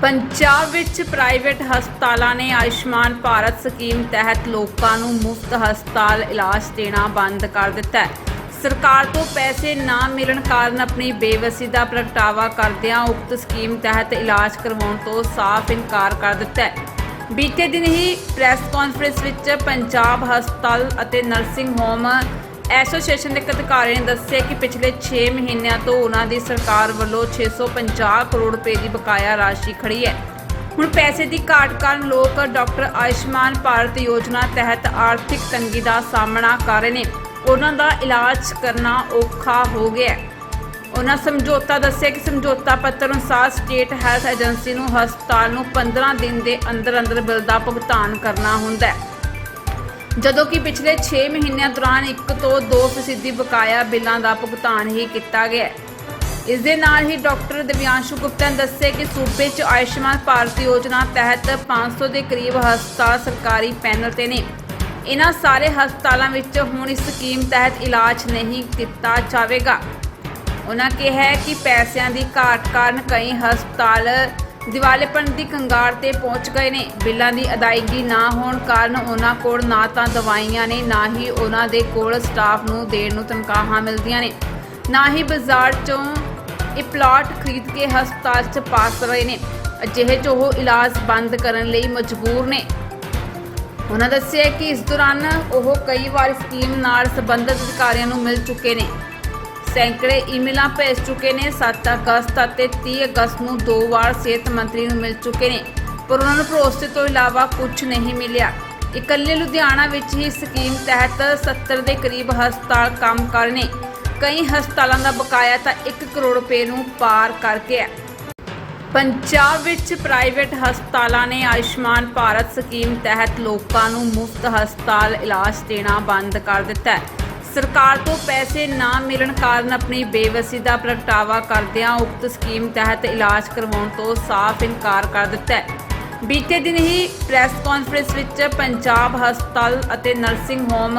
ਪੰਜਾਬ ਵਿੱਚ ਪ੍ਰਾਈਵੇਟ ਹਸਪਤਾਲਾਂ ਨੇ ਆਯੁਸ਼ਮਾਨ ਭਾਰਤ ਸਕੀਮ ਤਹਿਤ ਲੋਕਾਂ ਨੂੰ ਮੁਫਤ ਹਸਪਤਾਲ ਇਲਾਜ ਦੇਣਾ ਬੰਦ ਕਰ ਦਿੱਤਾ ਹੈ। ਸਰਕਾਰ ਤੋਂ ਪੈਸੇ ਨਾ ਮਿਲਣ ਕਾਰਨ ਆਪਣੀ ਬੇਵਸੀ ਦਾ ਪ੍ਰਗਟਾਵਾ ਕਰਦਿਆਂ ਉਕਤ ਸਕੀਮ ਤਹਿਤ ਇਲਾਜ ਕਰਵਾਉਣ ਤੋਂ ਸਾਫ਼ ਇਨਕਾਰ ਕਰ ਦਿੱਤਾ ਹੈ। ਬੀਤੇ ਦਿਨ ਹੀ ਪ੍ਰੈਸ ਕਾਨਫਰੰਸ ਵਿੱਚ ਪੰਜਾਬ ਹਸਪਤਾਲ ਅਤੇ ਨਰਸਿੰਗ ਹੋਮ ਐਸੋਸੀਏਸ਼ਨ ਦੇ ਇੱਕ ਅਧਿਕਾਰੀ ਨੇ ਦੱਸਿਆ ਕਿ ਪਿਛਲੇ 6 ਮਹੀਨਿਆਂ ਤੋਂ ਉਹਨਾਂ ਦੀ ਸਰਕਾਰ ਵੱਲੋਂ 650 ਕਰੋੜ ਰੁਪਏ ਦੀ ਬਕਾਇਆ ਰਾਸ਼ੀ ਖੜੀ ਹੈ। ਹੁਣ ਪੈਸੇ ਦੀ ਘਾਟ ਕਾਰਨ ਲੋਕ ਡਾਕਟਰ ਆਯੁਸ਼ਮਾਨ ਭਾਰਤ ਯੋਜਨਾ ਤਹਿਤ ਆਰਥਿਕ ਤੰਗੀ ਦਾ ਸਾਹਮਣਾ ਕਰ ਰਹੇ ਨੇ। ਉਹਨਾਂ ਦਾ ਇਲਾਜ ਕਰਨਾ ਔਖਾ ਹੋ ਗਿਆ ਉਹਨਾਂ ਸਮਝੌਤਾ ਦੱਸਿਆ ਕਿ ਸਮਝੌਤਾ ਪੱਤਰ ਅਨੁਸਾਰ ਸਟੇਟ ਹੈਲਥ ਏਜੰਸੀ ਨੂੰ ਹਸਪਤਾਲ ਨੂੰ 15 ਦਿਨ ਦੇ ਅੰਦਰ ਅੰਦਰ ਬਿੱਲ ਦਾ ਭੁਗਤਾਨ ਕਰਨਾ ਹੁੰਦਾ ਹੈ। ਜਦੋਂ ਕਿ ਪਿਛਲੇ 6 ਮਹੀਨਿਆਂ ਦੌਰਾਨ 1 ਤੋਂ 2 ਫੀਸਦੀ ਬਕਾਇਆ ਬਿੱਲਾਂ ਦਾ ਭੁਗਤਾਨ ਹੀ ਕੀਤਾ ਗਿਆ। ਇਸ ਦੇ ਨਾਲ ਹੀ ਡਾਕਟਰ ਦਿਵਿਆਂਸ਼ੂ ਗੁਪਤਾ ਨੇ ਦੱਸਿਆ ਕਿ ਸੂਬੇ 'ਚ ਆਯੁਸ਼ਮਾਨ ਭਾਰਤ ਯੋਜਨਾ ਤਹਿਤ 500 ਦੇ ਕਰੀਬ ਹਸਪਤਾਲ ਸਰਕਾਰੀ ਪੈਨਲ ਤੇ ਨੇ। ਇਹਨਾਂ ਸਾਰੇ ਹਸਪਤਾਲਾਂ ਵਿੱਚ ਹੁਣ ਇਸ ਸਕੀਮ ਤਹਿਤ ਇਲਾਜ ਨਹੀਂ ਕੀਤਾ ਜਾਵੇਗਾ। ਉਹਨਾਂ ਕਿਹਾ ਕਿ ਪੈਸਿਆਂ ਦੀ ਘਾਟ ਕਾਰਨ ਕਈ ਹਸਪਤਾਲ ਦਿਵਾਲੇਪਣ ਦੀ ਕੰਗਾਰ ਤੇ ਪਹੁੰਚ ਗਏ ਨੇ। ਬਿੱਲਾਂ ਦੀ ਅਦਾਇਗੀ ਨਾ ਹੋਣ ਕਾਰਨ ਉਹਨਾਂ ਕੋਲ ਨਾ ਤਾਂ ਦਵਾਈਆਂ ਨੇ, ਨਾ ਹੀ ਉਹਨਾਂ ਦੇ ਕੋਲ ਸਟਾਫ ਨੂੰ ਦੇਣ ਨੂੰ ਤਨਖਾਹਾਂ ਮਿਲਦੀਆਂ ਨੇ। ਨਾ ਹੀ ਬਾਜ਼ਾਰ ਚੋਂ ਇਹ ਪਲਾਟ ਖਰੀਦ ਕੇ ਹਸਪਤਾਲ 'ਚ ਪਾਸ ਰਹੇ ਨੇ। ਅਜਿਹੇ 'ਚ ਉਹ ਇਲਾਜ ਬੰਦ ਕਰਨ ਲਈ ਮਜਬੂਰ ਨੇ। ਉਹਨਾਂ ਦੱਸਿਆ ਕਿ ਇਸ ਦੌਰਾਨ ਉਹ ਕਈ ਵਾਰ ਸਕੀਮ ਨਾਲ ਸੰਬੰਧਿਤ ਅਧਿਕਾਰੀਆਂ ਨੂੰ ਮਿਲ ਚੁੱਕੇ ਨੇ। ਸੈਂਕੜੇ ਈਮੇਲਾਂ ਭੇਜ ਚੁੱਕੇ ਨੇ। 7 ਅਗਸਤ ਅਤੇ 30 ਅਗਸਤ ਨੂੰ ਦੋ ਵਾਰ ਸਿਹਤ ਮੰਤਰੀ ਨੂੰ ਮਿਲ ਚੁੱਕੇ ਨੇ। ਪਰ ਉਹਨਾਂ ਨੂੰ ਭਰੋਸੇ ਤੋਂ ਇਲਾਵਾ ਕੁਝ ਨਹੀਂ ਮਿਲਿਆ। ਇਕੱਲੇ ਲੁਧਿਆਣਾ ਵਿੱਚ ਹੀ ਸਕੀਮ ਤਹਿਤ 70 ਦੇ ਕਰੀਬ ਹਸਪਤਾਲ ਕੰਮ ਕਰ ਨੇ। ਕਈ ਹਸਪਤਾਲਾਂ ਦਾ ਬਕਾਇਆ ਤਾਂ 1 ਕਰੋੜ ਰੁਪਏ ਨੂੰ ਪਾਰ ਕਰ ਗਿਆ ਪੰਜਾਬ ਵਿੱਚ ਪ੍ਰਾਈਵੇਟ ਹਸਪਤਾਲਾਂ ਨੇ ਆਯੁਸ਼ਮਾਨ ਭਾਰਤ ਸਕੀਮ ਤਹਿਤ ਲੋਕਾਂ ਨੂੰ ਮੁਫਤ ਹਸਪਤਾਲ ਇਲਾਜ ਦੇਣਾ ਬੰਦ ਕਰ ਦਿੱਤਾ ਹੈ। ਸਰਕਾਰ ਤੋਂ ਪੈਸੇ ਨਾ ਮਿਲਣ ਕਾਰਨ ਆਪਣੀ ਬੇਵਸੀ ਦਾ ਪ੍ਰਗਟਾਵਾ ਕਰਦਿਆਂ ਉਕਤ ਸਕੀਮ ਤਹਿਤ ਇਲਾਜ ਕਰਵਾਉਣ ਤੋਂ ਸਾਫ਼ ਇਨਕਾਰ ਕਰ ਦਿੱਤਾ ਹੈ। ਬੀਤੇ ਦਿਨ ਹੀ ਪ੍ਰੈਸ ਕਾਨਫਰੰਸ ਵਿੱਚ ਪੰਜਾਬ ਹਸਪਤਾਲ ਅਤੇ ਨਰਸਿੰਗ ਹੋਮ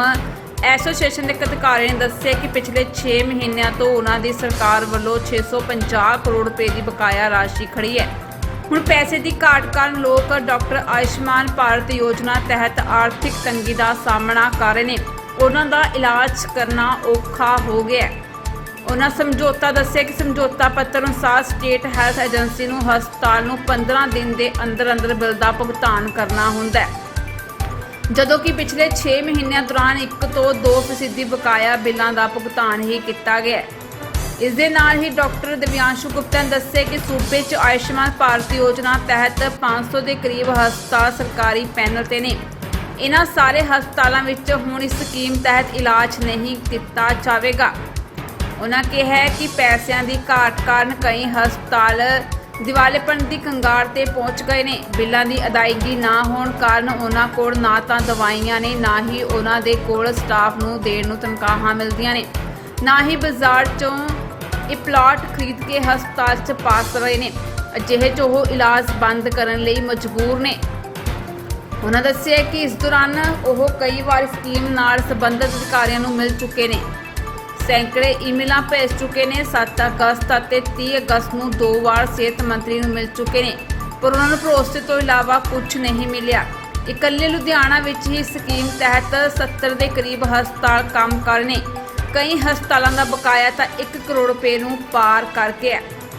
ਐਸੋਸੀਏਸ਼ਨ ਦੇ ਇੱਕ ਅਧਿਕਾਰੀ ਨੇ ਦੱਸਿਆ ਕਿ ਪਿਛਲੇ 6 ਮਹੀਨਿਆਂ ਤੋਂ ਉਹਨਾਂ ਦੀ ਸਰਕਾਰ ਵੱਲੋਂ 650 ਕਰੋੜ ਰੁਪਏ ਦੀ ਬਕਾਇਆ ਰਾਸ਼ੀ ਖੜੀ ਹੈ। ਹੁਣ ਪੈਸੇ ਦੀ ਘਾਟ ਕਾਰਨ ਲੋਕ ਡਾਕਟਰ ਆਯੁਸ਼ਮਾਨ ਭਾਰਤ ਯੋਜਨਾ ਤਹਿਤ ਆਰਥਿਕ ਤੰਗੀ ਦਾ ਸਾਹਮਣਾ ਕਰ ਰਹੇ ਨੇ। ਉਹਨਾਂ ਦਾ ਇਲਾਜ ਕਰਨਾ ਔਖਾ ਹੋ ਗਿਆ ਉਹਨਾਂ ਸਮਝੌਤਾ ਦੱਸਿਆ ਕਿ ਸਮਝੌਤਾ ਪੱਤਰ ਅਨੁਸਾਰ ਸਟੇਟ ਹੈਲਥ ਏਜੰਸੀ ਨੂੰ ਹਸਪਤਾਲ ਨੂੰ 15 ਦਿਨ ਦੇ ਅੰਦਰ ਅੰਦਰ ਬਿੱਲ ਦਾ ਭੁਗਤਾਨ ਕਰਨਾ ਹੁੰਦਾ ਹੈ। ਜਦੋਂ ਕਿ ਪਿਛਲੇ 6 ਮਹੀਨਿਆਂ ਦੌਰਾਨ 1 ਤੋਂ 2% ਬਕਾਇਆ ਬਿੱਲਾਂ ਦਾ ਭੁਗਤਾਨ ਹੀ ਕੀਤਾ ਗਿਆ ਇਸ ਦੇ ਨਾਲ ਹੀ ਡਾਕਟਰ ਦਿਵਿਆਂਸ਼ੂ ਗੁਪਤਾ ਨੇ ਦੱਸਿਆ ਕਿ ਸੂਬੇ 'ਚ ਆਯੁਸ਼ਮਾਨ ਭਾਰਤ ਯੋਜਨਾ ਤਹਿਤ 500 ਦੇ ਕਰੀਬ ਹਸਪਤਾਲ ਸਰਕਾਰੀ ਪੈਨਲ ਤੇ ਨੇ। ਇਹਨਾਂ ਸਾਰੇ ਹਸਪਤਾਲਾਂ ਵਿੱਚ ਹੁਣ ਇਸ ਸਕੀਮ ਤਹਿਤ ਇਲਾਜ ਨਹੀਂ ਕੀਤਾ ਜਾਵੇਗਾ। ਉਹਨਾਂ ਕਿਹਾ ਕਿ ਪੈਸਿਆਂ ਦੀ ਘਾਟ ਕਾਰਨ ਕਈ ਹਸਪਤਾਲ ਦਿਵਾਲੇਪਣ ਦੀ ਕੰਗਾਰ ਤੇ ਪਹੁੰਚ ਗਏ ਨੇ। ਬਿੱਲਾਂ ਦੀ ਅਦਾਇਗੀ ਨਾ ਹੋਣ ਕਾਰਨ ਉਹਨਾਂ ਕੋਲ ਨਾ ਤਾਂ ਦਵਾਈਆਂ ਨੇ, ਨਾ ਹੀ ਉਹਨਾਂ ਦੇ ਕੋਲ ਸਟਾਫ ਨੂੰ ਦੇਣ ਨੂੰ ਤਨਖਾਹਾਂ ਮਿਲਦੀਆਂ ਨੇ। ਨਾ ਹੀ ਬਾਜ਼ਾਰ ਚੋਂ ਇਹ ਪਲਾਟ ਖਰੀਦ ਕੇ ਹਸਪਤਾਲ 'ਚ ਪਾਸ ਰਹੇ ਨੇ। ਅਜਿਹੇ 'ਚ ਉਹ ਇਲਾਜ ਬੰਦ ਕਰਨ ਲਈ ਮਜਬੂਰ ਨੇ। ਉਹਨਾਂ ਦੱਸਿਆ ਕਿ ਇਸ ਦੌਰਾਨ ਉਹ ਕਈ ਵਾਰ ਸਕੀਮ ਨਾਲ ਸੰਬੰਧਿਤ ਅਧਿਕਾਰੀਆਂ ਨੂੰ ਮਿਲ ਚੁੱਕੇ ਨੇ। ਸੈਂਕੜੇ ਈਮੇਲਾਂ ਭੇਜ ਚੁੱਕੇ ਨੇ। 7 ਅਗਸਤ ਅਤੇ 30 ਅਗਸਤ ਨੂੰ ਦੋ ਵਾਰ ਸਿਹਤ ਮੰਤਰੀ ਨੂੰ ਮਿਲ ਚੁੱਕੇ ਨੇ, ਪਰ ਉਹਨਾਂ ਨੂੰ ਭਰੋਸੇ ਤੋਂ ਇਲਾਵਾ ਕੁਝ ਨਹੀਂ ਮਿਲਿਆ। ਇਕੱਲੇ ਲੁਧਿਆਣਾ ਵਿੱਚ ਹੀ ਸਕੀਮ ਤਹਿਤ 70 ਦੇ ਕਰੀਬ ਹਸਪਤਾਲ ਕੰਮ ਕਰ ਨੇ। ਕਈ ਹਸਪਤਾਲਾਂ ਦਾ ਬਕਾਇਆ ਤਾਂ 1 ਕਰੋੜ ਰੁਪਏ ਨੂੰ ਪਾਰ ਕਰ ਗਿਆ।